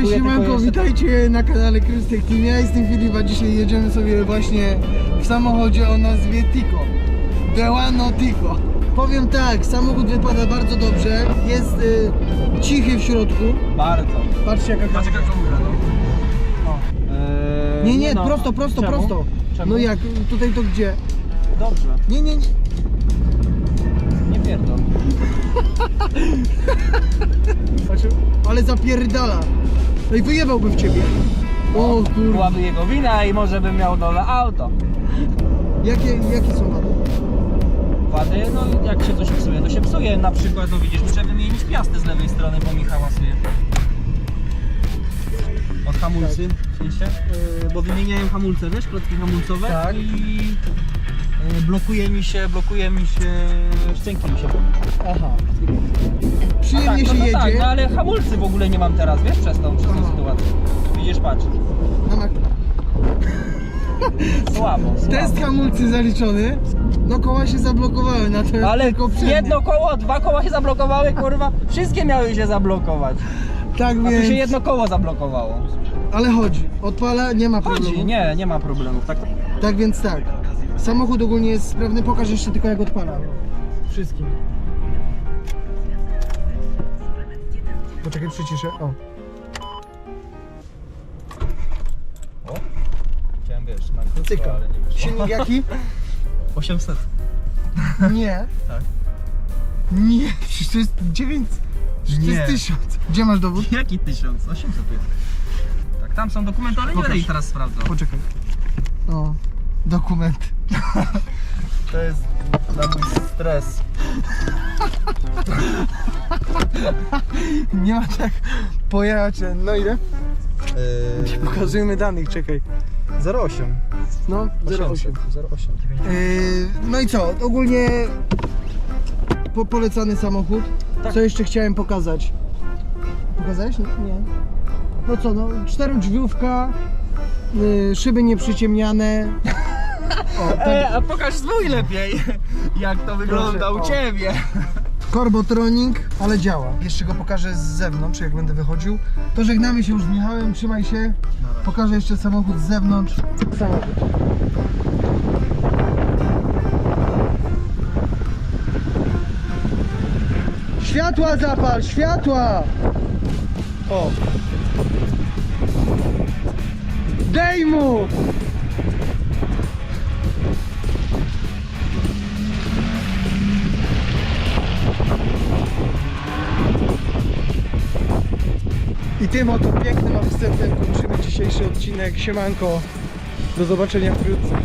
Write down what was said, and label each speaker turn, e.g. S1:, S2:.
S1: Cześć Siemanko, witajcie na kanale Krystek Team. Ja jestem Filip, a dzisiaj jedziemy sobie właśnie w samochodzie o nazwie Tico. Delano Tico. Powiem tak, samochód wypada bardzo dobrze, jest y, cichy w środku.
S2: Bardzo.
S1: Patrzcie jaka
S3: Patrz jaka kamera, no.
S2: Eee,
S1: Nie, nie,
S2: no.
S1: prosto, prosto,
S2: Czemu?
S1: prosto.
S2: Czemu?
S1: No jak, tutaj to gdzie?
S2: Dobrze,
S1: Nie, nie, nie.
S2: nie pierdol.
S1: Ale zapierdala. No i wyjebałbym w ciebie. O kurwa.
S2: Byłaby jego wina i może bym miał nowe auto.
S1: Jakie, jakie są wady?
S2: Wady, no jak się coś psuje, to się psuje. Na przykład, no widzisz, muszę wymienić piasty z lewej strony, bo mi hałasuje. Od hamulcy, w sensie, yy, bo wymieniałem hamulce, wiesz, klocki hamulcowe
S1: Tak.
S2: i blokuje mi się, blokuje mi się, szczęki mi się
S1: Aha. Przyjemnie
S2: tak,
S1: się
S2: no, no
S1: jedzie.
S2: tak, no ale hamulcy w ogóle nie mam teraz, wiesz, przez tą, przez tą sytuację. Widzisz, patrz,
S1: Na mak-
S2: słabo, słabo.
S1: Test hamulcy zaliczony. No koła się zablokowały na to
S2: Ale jedno koło, dwa koła się zablokowały, kurwa. Wszystkie miały się zablokować.
S1: Tak
S2: A tu
S1: więc.
S2: się jedno koło zablokowało.
S1: Ale chodzi. Odpala, nie ma problemu.
S2: Chodzi, nie, nie ma problemów. Tak,
S1: Tak więc tak. Samochód ogólnie jest sprawny. Pokaż jeszcze tylko jak odpala. Wszystkim. Poczekaj, przyciszę. O.
S2: o, chciałem wiesz, na krótko,
S1: Cyka.
S2: ale nie wyszło.
S1: Silnik jaki?
S2: 800.
S1: Nie.
S2: Tak.
S1: Nie, przecież to jest 900. Przecież to
S2: Nie.
S1: jest 1000. Gdzie masz dowód?
S2: Jaki 1000? 800 jest. Tak, tam są dokumenty, ale nie
S1: Pokaż.
S2: będę ich teraz sprawdzał.
S1: Poczekaj. O. Dokument.
S2: To jest na mój stres.
S1: Nie ma tak pojechać. No ile? Nie pokazujemy danych, czekaj.
S2: 08.
S1: No, 08.
S2: 08.
S1: Yy, no i co? Ogólnie po, polecany samochód.
S2: Tak.
S1: Co jeszcze chciałem pokazać? Pokazałeś? Nie. nie. No co, no czterodrzwiówka, yy, szyby nieprzyciemniane.
S2: Ej, a pokaż swój lepiej, jak to wygląda u. Ciebie.
S1: Korbotronik, ale działa. Jeszcze go pokażę z zewnątrz, jak będę wychodził. To żegnamy się już z Michałem, trzymaj się. Pokażę jeszcze samochód z zewnątrz. Samochód. Światła zapal, światła! O! Dej mu! I tym oto pięknym akcentem kończymy dzisiejszy odcinek. Siemanko. Do zobaczenia wkrótce.